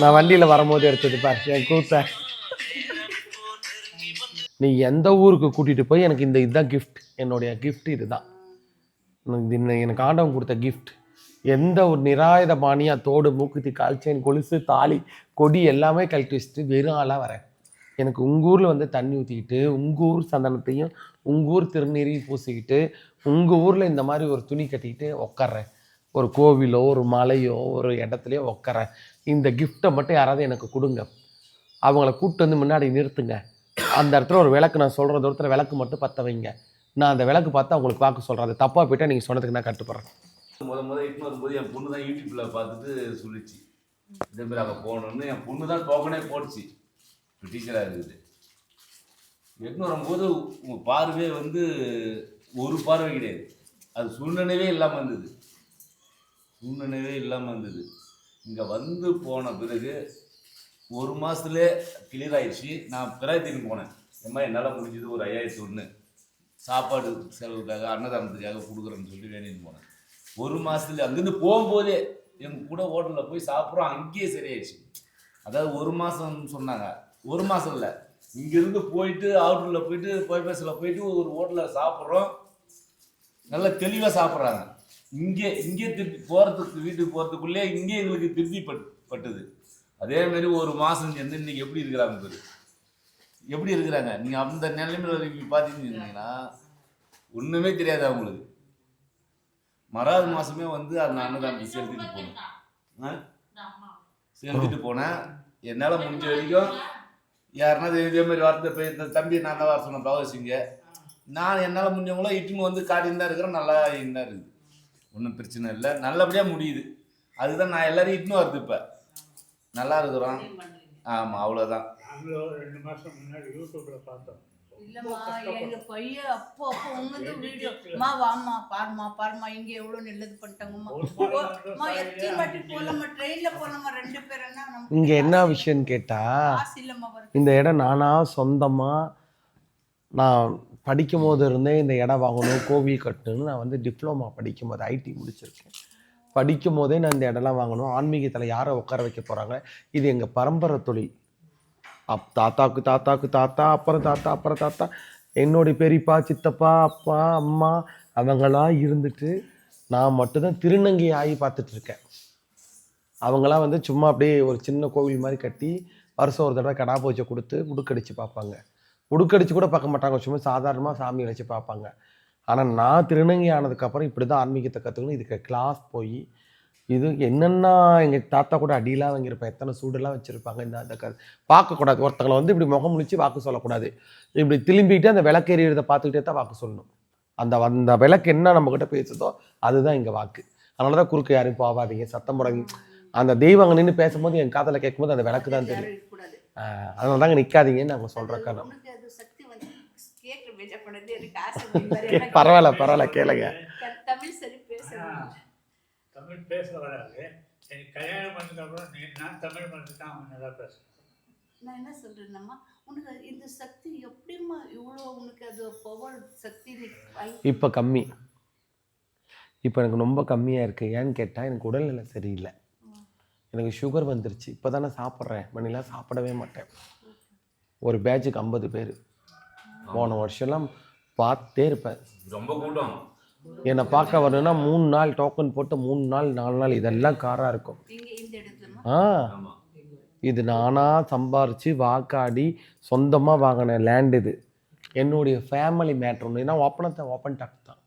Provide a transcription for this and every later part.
நான் வண்டியில் வரும்போது எடுத்தது பார் என் கூத்த நீ எந்த ஊருக்கு கூட்டிகிட்டு போய் எனக்கு இந்த இதுதான் கிஃப்ட் என்னுடைய கிஃப்ட் இதுதான். எனக்கு எனக்கு ஆண்டவன் கொடுத்த கிஃப்ட் எந்த ஒரு நிராயுத பாணியாக தோடு மூக்குத்தி கால்ச்சேன் கொலுசு தாலி கொடி எல்லாமே கழட்டி வச்சுட்டு வெறும் ஆளாக வரேன். எனக்கு உங்கள் ஊரில் வந்து தண்ணி ஊற்றிக்கிட்டு உங்கள் ஊர் சந்தனத்தையும் உங்கள் ஊர் திருநீரையும் பூசிக்கிட்டு உங்கள் ஊரில் இந்த மாதிரி ஒரு துணி கட்டிக்கிட்டு உட்கார்றேன் ஒரு கோவிலோ ஒரு மலையோ ஒரு இடத்துலையோ உட்கார்றேன் இந்த கிஃப்ட்டை மட்டும் யாராவது எனக்கு கொடுங்க. அவங்கள கூப்பிட்டு வந்து முன்னாடி நிறுத்துங்க. அந்த இடத்துல ஒரு விளக்கு நான் சொல்கிற தூரத்தில் விளக்கு மட்டும் பற்ற வைங்க. நான் அந்த விளக்கு பார்த்து அவங்களுக்கு பார்க்க சொல்கிறேன் அது தப்பாக போயிட்டால் நீங்கள் சொன்னதுக்கு நான் கட்டுப்படுறேன். முத முத இட்டு வரும்போது என் பொண்ணு தான் யூடியூப்பில் பார்த்துட்டு சொல்லிச்சு. இதேமாரி மாதிரி அங்கே போகணுன்னு என் பொண்ணு தான் டோக்கனே போட்டுச்சு டீச்சராக இருக்குது. எட்டுன்னு வரும்போது உங்கள் பார்வையே வந்து ஒரு பார்வை கிடையாது. அது சூழ்நிலையே இல்லாமல் இருந்தது. சூழ்நிலையே இல்லாமல் இருந்தது. இங்கே வந்து போன பிறகு ஒரு மாதத்துலேயே கிளியர் ஆயிடுச்சு. நான் பிராயத்தின்னு போனேன். இந்த என்னால் முடிஞ்சது ஒரு ஐயாயிரத்தி ஒன்று சாப்பாடு செலவுக்காக அன்னதானத்துக்காக கொடுக்குறேன்னு சொல்லி வேணின்னு போனேன். ஒரு மாதத்துல அங்கேருந்து போகும்போதே எங்கள் கூட ஹோட்டலில் போய் சாப்பிட்றோம். அங்கேயே சரியாயிடுச்சு. அதாவது ஒரு மாதம்னு சொன்னாங்க. ஒரு மாதம் இல்லை. இங்கேருந்து போயிட்டு அவுட்டரில் போயிட்டு பைபாஸில் போயிட்டு ஒரு ஹோட்டலில் சாப்பிட்றோம். நல்லா தெளிவாக சாப்பிட்றாங்க. இங்கே இங்கே திருப்பி போகிறதுக்கு வீட்டுக்கு போகிறதுக்குள்ளே இங்கே எங்களுக்கு திருப்தி பட் பட்டுது அதே மாதிரி ஒரு மாதம் சேர்ந்து இன்னைக்கு எப்படி இருக்கிறாங்க பேர்? எப்படி இருக்கிறாங்க? நீங்கள் அந்த நிலைமையில் நீங்கள் பார்த்தீங்கன்னா ஒன்றுமே தெரியாது அவங்களுக்கு. மறாவது மாதமே வந்து அந்த அன்னதானத்துக்கு செலுத்திட்டு ஆ? செலுத்திட்டு போனேன். என்னால் முடிஞ்ச வரைக்கும் யாருன்னா இதே மாதிரி வார்த்தை போய் இந்த தம்பி நான் தான் வர சொன்னேன் பகவசிங்க நான் என்னால் முடிஞ்சவங்களோ இட்டுன்னு வந்து காட்டின்னு தான் இருக்கிறேன் நல்லா தான் இருக்குது ஒன்றும் பிரச்சனை இல்லை. நல்லபடியாக முடியுது. அதுதான் நான் எல்லாரையும் இட்டுன்னு வருது இப்போ. நல்லா இருக்கிறோம். ஆமாம் அவ்வளோதான் நாங்களும் ரெண்டு மாசம் முன்னாடி யூடியூப்ல பார்த்தோம். இல்லம்மா எங்க பையன் அப்போ அப்போ உங்க வீடியோ மா வாமா பாருமா பாருமா இங்க எவ்வளவு நல்லது பண்ணிட்டாங்கம்மா எத்தனை வாட்டி போலாமா ட்ரெயின்ல போலாமா ரெண்டு பேருன்னா நமக்கு இங்கே என்ன விஷயம்னு வர இந்த இடம் நானாக சொந்தமாக நான் படிக்கும் போது இருந்தே இந்த இடம் வாங்கணும் கோவில் கட்டணும்னு நான் வந்து டிப்ளமா படிக்கும் போது ஐடி முடிச்சிருக்கேன். படிக்கும் போதே நான் இந்த இடம்லாம் வாங்கணும். ஆன்மீகத்தில் யாரை உட்கார வைக்க போகிறாங்க இது எங்கள் பரம்பரை தொழில். அப் தாத்தாக்கு தாத்தாக்கு தாத்தா அப்புறம் தாத்தா அப்புறம் தாத்தா. என்னுடைய பெரியப்பா சித்தப்பா அப்பா அம்மா அவங்களாம் இருந்துட்டு நான் மட்டும்தான் திருநங்கை ஆகி பார்த்துட்ருக்கேன். அவங்களாம் வந்து சும்மா அப்படியே ஒரு சின்ன கோவில் மாதிரி கட்டி வருஷம் ஒரு தடவை கடா பூஜை கொடுத்து முடுக்கடிச்சு பார்ப்பாங்க. உடுக்கடிச்சு கூட பார்க்க மாட்டாங்க. சும்மா சாதாரணமாக சாமி வச்சு பார்ப்பாங்க. ஆனால் நான் திருநங்கை ஆனதுக்கப்புறம் இப்படி தான் ஆன்மீகத்தை கற்றுக்கணும் இதுக்கு கிளாஸ் போய் இது என்னென்னா எங்கள் தாத்தா கூட அடியெலாம் வாங்கியிருப்பேன் எத்தனை சூடெல்லாம் வச்சுருப்பாங்க. இந்த அந்த க பார்க்கக்கூடாது ஒருத்தங்களை வந்து இப்படி முகம் முடிச்சு வாக்கு சொல்லக்கூடாது. இப்படி திரும்பிட்டு அந்த விளக்கு பார்த்துக்கிட்டே தான் வாக்கு சொல்லணும். அந்த அந்த விளக்கு என்ன நம்மக்கிட்ட பேசுதோ அதுதான் இங்கே வாக்கு. அதனால தான் குறுக்கு யாரும் போகாதீங்க சத்தம் போடாதீங்க. அந்த தெய்வங்க நின்று பேசும்போது என் காதில் கேட்கும்போது அந்த விளக்கு தான் தெரியும் அதனால தாங்க நிற்காதீங்கன்னு நாங்கள் சொல்கிற காரணம் பரவாயில்ல பரவாயில்ல கேளுங்க. தமிழ் சரி பேச தமிழ் பேச வராது. எனக்கு கல்யாணம் பண்ணதுக்கு அப்புறம் நீ- நான் தமிழ் மட்டும் தான் அவன் நல்லா பேசுறேன் நான் என்ன சொல்றேன்னம்மா? உனக்கு இந்த சக்தி எப்படிம்மா இவ்வளோ உனக்கு அது பவர் சக்தி இப்போ கம்மி. இப்போ எனக்கு ரொம்ப கம்மியாக இருக்குது ஏன்னு கேட்டால் எனக்கு உடல்நிலை சரியில்லை. எனக்கு சுகர் வந்துருச்சு. இப்போ தானே சாப்பிட்றேன். மணிலாம் சாப்பிடவே மாட்டேன். ஒரு பேட்சுக்கு ஐம்பது பேர். போன வருஷம்லாம் பார்த்தே இருப்பேன். ரொம்ப கூட்டம். என்னை பார்க்க வரணும்னா மூணு நாள் டோக்கன் போட்டு மூணு நாள் நாலு நாள் இதெல்லாம் காராக இருக்கும். இங்க இந்த இடத்துலமா? ஆ. இது நானாக சம்பாரித்து வாக்காடி சொந்தமாக வாங்கின லேண்ட் இது. என்னுடைய ஃபேமிலி மேட்ரு ஒன்று ஏன்னா ஓப்பனத்தை ஓப்பன் டாக் தான்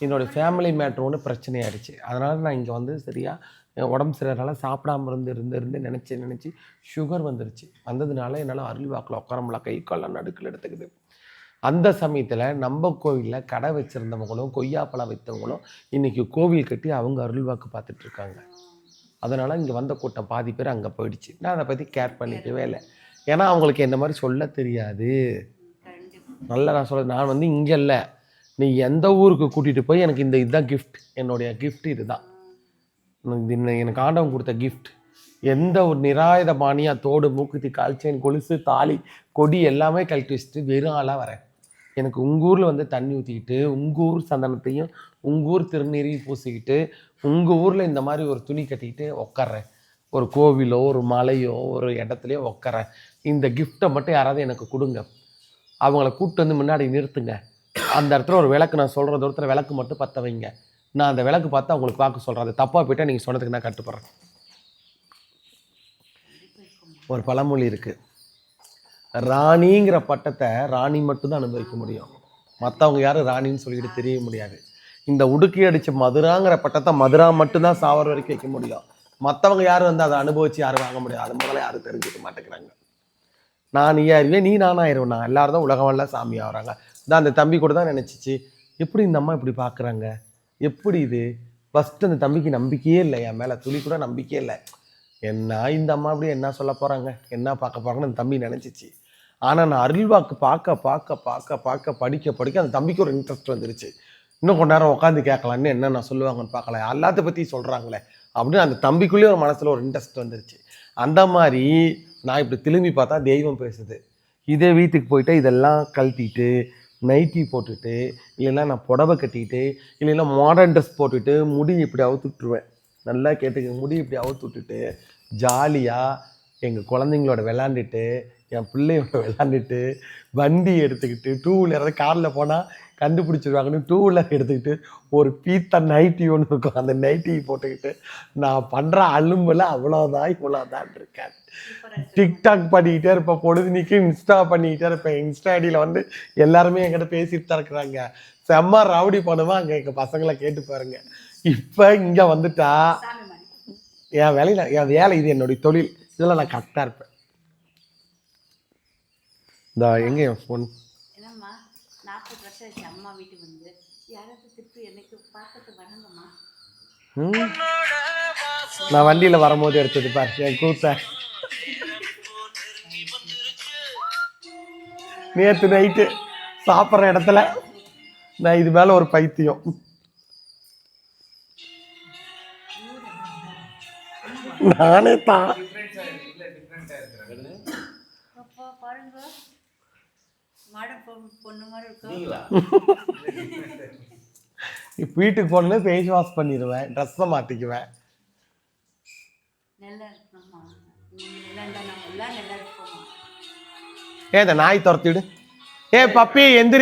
என்னுடைய ஃபேமிலி மேட்ரு ஒன்று பிரச்சனை ஆயிடுச்சு அதனால் நான் இங்கே வந்து சரியாக உடம்பு சரியானால சாப்பிடாம இருந்து இருந்து இருந்து நினச்சி நினச்சி சுகர் வந்துருச்சு. வந்ததுனால என்னால் அருள் வாக்கில் உட்கார முடியல. கை கால்லாம் நடுக்கில் எடுத்துக்குது. அந்த சமயத்தில் நம்ம கோவிலில் கடை வச்சுருந்தவங்களும் கொய்யாப்பழம் வைத்தவங்களும் இன்றைக்கி கோவில் கட்டி அவங்க அருள் வாக்கு அதனால் இங்கே வந்த கூட்டம் பாதி பேர் அங்கே போயிடுச்சு. நான் அதை பற்றி கேர் பண்ணிக்கவே இல்லை. ஏன்னா அவங்களுக்கு என்ன மாதிரி சொல்ல தெரியாது. நல்லா நான் சொல்ல நான் வந்து இங்கே இல்லை. நீ எந்த ஊருக்கு கூட்டிகிட்டு போய் எனக்கு இந்த இதுதான் கிஃப்ட் என்னுடைய கிஃப்ட் இதுதான் எனக்கு ஆண்டவன் கொடுத்த கிஃப்ட் எந்த ஒரு நிராயுத பாணியாக தோடு மூக்குத்தி கால்ச்சேன் கொலுசு தாலி கொடி எல்லாமே கழட்டி வச்சுட்டு வெறும் ஆளாக வரேன். எனக்கு உங்கள் ஊரில் வந்து தண்ணி ஊற்றிக்கிட்டு உங்கள் ஊர் சந்தனத்தையும் உங்கள் ஊர் திருநீரையும் பூசிக்கிட்டு உங்கள் ஊரில் இந்த மாதிரி ஒரு துணி கட்டிக்கிட்டு உட்கார்றேன் ஒரு கோவிலோ ஒரு மலையோ ஒரு இடத்துலையோ உட்கார இந்த கிஃப்ட்டை மட்டும் யாராவது எனக்கு கொடுங்க. அவங்கள கூப்பிட்டு வந்து முன்னாடி நிறுத்துங்க. அந்த இடத்துல ஒரு விளக்கு நான் சொல்கிற தூரத்தில் விளக்கு மட்டும் பற்ற வைங்க. நான் அந்த விளக்கு பார்த்தா உங்களுக்கு பார்க்க சொல்கிறேன் அது தப்பாக போயிட்டால் நீங்கள் சொன்னதுக்கு நான் கட்டுப்படுறேன். ஒரு பழமொழி இருக்குது ராணிங்கிற பட்டத்தை ராணி மட்டும்தான் அனுபவிக்க முடியும். மற்றவங்க யாரும் ராணின்னு சொல்லிக்கிட்டு தெரிய முடியாது. இந்த உடுக்கி அடித்த மதுராங்கிற பட்டத்தை மதுரா மட்டும்தான் சாவர வரைக்கும் வைக்க முடியும். மற்றவங்க யாரும் வந்து அதை அனுபவித்து யாரும் வாங்க முடியாது அது முதல்ல யாரும் தெரிஞ்சுக்க மாட்டேங்கிறாங்க. நான் நீ ஆயிருவேன் நீ நானும் ஆயிருவேன் நான் எல்லாரும் தான் உலகம் எல்லாம் சாமி ஆகிறாங்க தான் அந்த தம்பி கூட தான் நினச்சிச்சு. எப்படி இந்த அம்மா இப்படி பார்க்குறாங்க எப்படி இது? ஃபஸ்ட்டு அந்த தம்பிக்கு நம்பிக்கையே இல்லை. என் மேலே துளி கூட நம்பிக்கையே இல்லை. என்ன இந்த அம்மா அப்படி என்ன சொல்ல போகிறாங்க என்ன பார்க்க போகிறாங்கன்னு அந்த தம்பி நினச்சிச்சு. ஆனால் நான் அருள்வாக்கு பார்க்க பார்க்க பார்க்க பார்க்க படிக்க படிக்க அந்த தம்பிக்கு ஒரு இன்ட்ரெஸ்ட் வந்துருச்சு. இன்னும் கொஞ்ச நேரம் உட்காந்து கேட்கலான்னு என்ன நான் சொல்லுவாங்கன்னு பார்க்கலாம். எல்லாத்த பற்றி சொல்கிறாங்களே அப்படின்னு அந்த தம்பிக்குள்ளேயே ஒரு மனசில் ஒரு இன்ட்ரெஸ்ட் வந்துருச்சு. அந்த மாதிரி நான் இப்படி திரும்பி பார்த்தா தெய்வம் பேசுது. இதே வீட்டுக்கு போயிட்டு இதெல்லாம் கழட்டிட்டு நைட்டி போட்டுட்டு இல்லைன்னா நான் புடவை கட்டிக்கிட்டு இல்லைன்னா மாடர்ன் ட்ரெஸ் போட்டுட்டு முடி இப்படி அவுத்து விட்டுருவேன். நல்லா கேட்டுக்க முடி இப்படி அவுத்து விட்டுட்டு ஜாலியாக எங்கள் குழந்தைங்களோட விளாண்டுட்டு என் பிள்ளையோட விளாண்டுட்டு வண்டி எடுத்துக்கிட்டு டூ வீலர் காரில் போனால் கண்டுபிடிச்சிருவாங்கன்னு டூ வீலர் எடுத்துக்கிட்டு ஒரு பீத்த நைட்டி ஒன்று இருக்கும். அந்த நைட்டி போட்டுக்கிட்டு நான் பண்ணுற அலும்பில் அவ்வளோதான் இவ்வளோதான் இருக்கேன். டிக்டாக் பண்ணிக்கிட்டே இருப்பேன். பொழுதுனிக்கு இன்ஸ்டா பண்ணிக்கிட்டே இருப்பேன். இன்ஸ்டா ஐடியில் வந்து எல்லாருமே என்கிட்ட பேசிட்டு தான் இருக்கிறாங்க. செம்ம ரவுடி பண்ணுவேன் அங்கே எங்கள் பசங்களை கேட்டு பாருங்க. இப்போ இங்கே வந்துட்டா என் வேலையில் என் வேலை இது என்னுடைய தொழில். இதில் நான் கரெக்டாக இருப்பேன். இந்த எங்கே என் ஃபோன் என்னம்மா நாற்பது வருஷம் ஆச்சு அம்மா வீட்டுக்கு வந்து. யாராவது திருப்பி எனக்கு பார்க்கறது வராங்கம்மா. ம்? நான் வண்டியில் வரும்போது எடுத்தது பார் என் கூத்த. நேற்று நைட்டு சாப்பிட்ற இடத்துல நான் இது மேலே ஒரு பைத்தியம். நானே தான் அப்பா பாருங்க மாட பொ- பொண்ணு மாதிரி இருக்கும் நீங்களா இப்போ வீட்டுக்கு போனோன்னே ஃபேஸ் வாஷ் பண்ணிடுவேன் ட்ரெஸ்ஸை மாற்றிக்குவேன் நல்லா இருக்கணும்மா நீ நல்லா இருந்தா நம்ம எல்லாம் நல்லா இருப்போம்மா. ஏ இந்த நாய் துரத்திடு? ஏ பப்பி எந்திரி